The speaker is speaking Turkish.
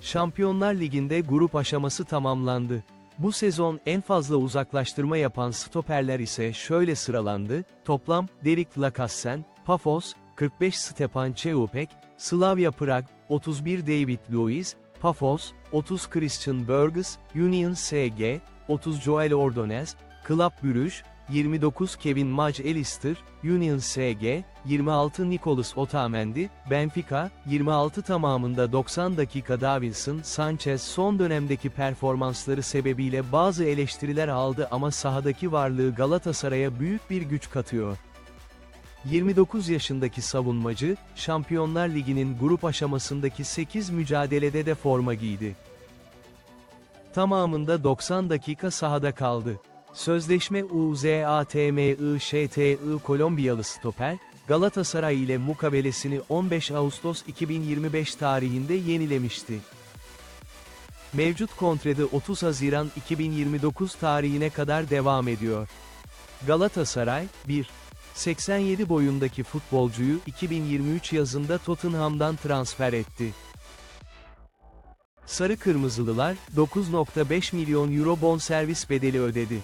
Şampiyonlar Ligi'nde grup aşaması tamamlandı. Bu sezon en fazla uzaklaştırma yapan stoperler ise şöyle sıralandı, toplam, Derik Lakassen, Pafos, 45 Stepan Çeupek, Slavia Prag, 31 David Luiz, Pafos, 30 Christian Burgess, Union SG, 30 Joel Ordonez, Club Brugge, 29 Kevin Mac-Allister, Union SG, 26 Nicolas Otamendi, Benfica, 26 tamamında 90 dakika Davinson Sanchez son dönemdeki performansları sebebiyle bazı eleştiriler aldı ama sahadaki varlığı Galatasaray'a büyük bir güç katıyor. 29 yaşındaki savunmacı, Şampiyonlar Ligi'nin grup aşamasındaki 8 mücadelede de forma giydi. Tamamında 90 dakika sahada kaldı. Sözleşme UZATMIŞTI Kolombiyalı stoper, Galatasaray ile mukabelesini 15 Ağustos 2025 tarihinde yenilemişti. Mevcut kontrede 30 Haziran 2029 tarihine kadar devam ediyor. Galatasaray, 1. 87 boyundaki futbolcuyu 2023 yazında Tottenham'dan transfer etti. Sarı Kırmızılılar, 9.5 milyon euro bonservis bedeli ödedi.